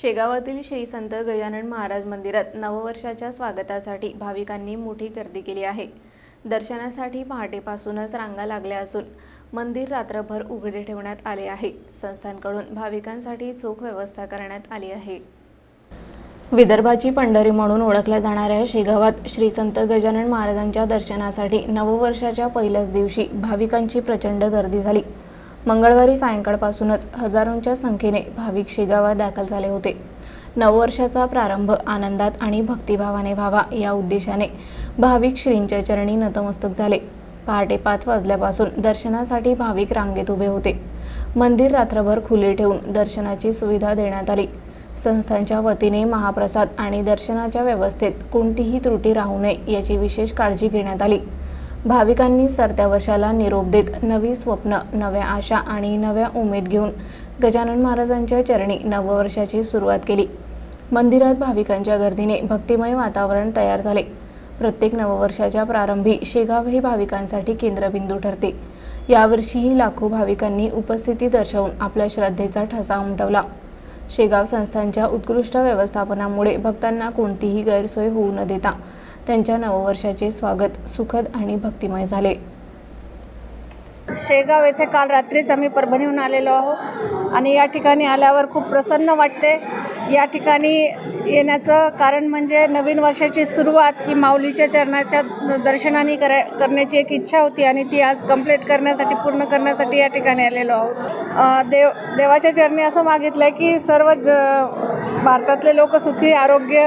शेगावातील श्री संत गजानन महाराज मंदिरात नववर्षाच्या स्वागतासाठी भाविकांनी मोठी गर्दी केली आहे. दर्शनासाठी पहाटेपासूनच रांगा लागल्या असून मंदिर रात्रभर उघडे ठेवण्यात आले आहे. संस्थांकडून भाविकांसाठी चोख व्यवस्था करण्यात आली आहे. विदर्भाची पंढरी म्हणून ओळखल्या जाणाऱ्या शेगावात श्री संत गजानन महाराजांच्या दर्शनासाठी नववर्षाच्या पहिल्याच दिवशी भाविकांची प्रचंड गर्दी झाली. मंगळवारी सायंकाळपासूनच हजारोंच्या संख्येने भाविक शेगावात दाखल झाले होते. नववर्षाचा प्रारंभ आनंदात आणि भक्तिभावाने व्हावा या उद्देशाने भाविक श्रींच्या चरणी नतमस्तक झाले. पहाटे पाच वाजल्यापासून दर्शनासाठी भाविक रांगेत उभे होते. मंदिर रात्रभर खुले ठेवून दर्शनाची सुविधा देण्यात आली. संस्थांच्या वतीने महाप्रसाद आणि दर्शनाच्या व्यवस्थेत कोणतीही त्रुटी राहू नये याची विशेष काळजी घेण्यात आली. भाविकांनी सरत्या वर्षाला निरोप देत नवी स्वप्न नव्या आशा आणि नव्या उमेद घेऊन गजानन महाराजांच्या चरणी नववर्षाची सुरुवात केली. मंदिरात भाविकांच्या गर्दीने भक्तिमय वातावरण तयार झाले. प्रत्येक नववर्षाच्या प्रारंभी शेगाव हे भाविकांसाठी केंद्रबिंदू ठरते. यावर्षीही लाखो भाविकांनी उपस्थिती दर्शवून आपल्या श्रद्धेचा ठसा उमटवला. शेगाव संस्थांच्या उत्कृष्ट व्यवस्थापनामुळे भक्तांना कोणतीही गैरसोय होऊ न देता त्यांच्या नववर्षाचे स्वागत सुखद आणि भक्तिमय झाले. शेगाव येथे काल रात्रीच आम्ही परभणीहून आलेलो आहोत आणि या ठिकाणी आल्यावर खूप प्रसन्न वाटते. या ठिकाणी येण्याचं कारण म्हणजे नवीन वर्षाची सुरुवात ही माऊलीच्या चरणाच्या दर्शनाने करा करण्याची एक इच्छा होती आणि ती आज कंप्लीट करण्यासाठी पूर्ण करण्यासाठी या ठिकाणी आलेलो आहोत. देव देवाच्या चरणी असं मागितलं आहे की सर्व भारतातले लोक सुखी आरोग्य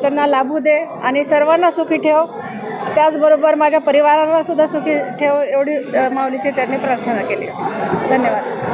त्यांना लाभू दे आणि सर्वांना सुखी ठेव. त्याचबरोबर माझ्या परिवाराला सुद्धा सुखी ठेव एवढी माऊलीची माऊलीच्या चरणी प्रार्थना केली. धन्यवाद.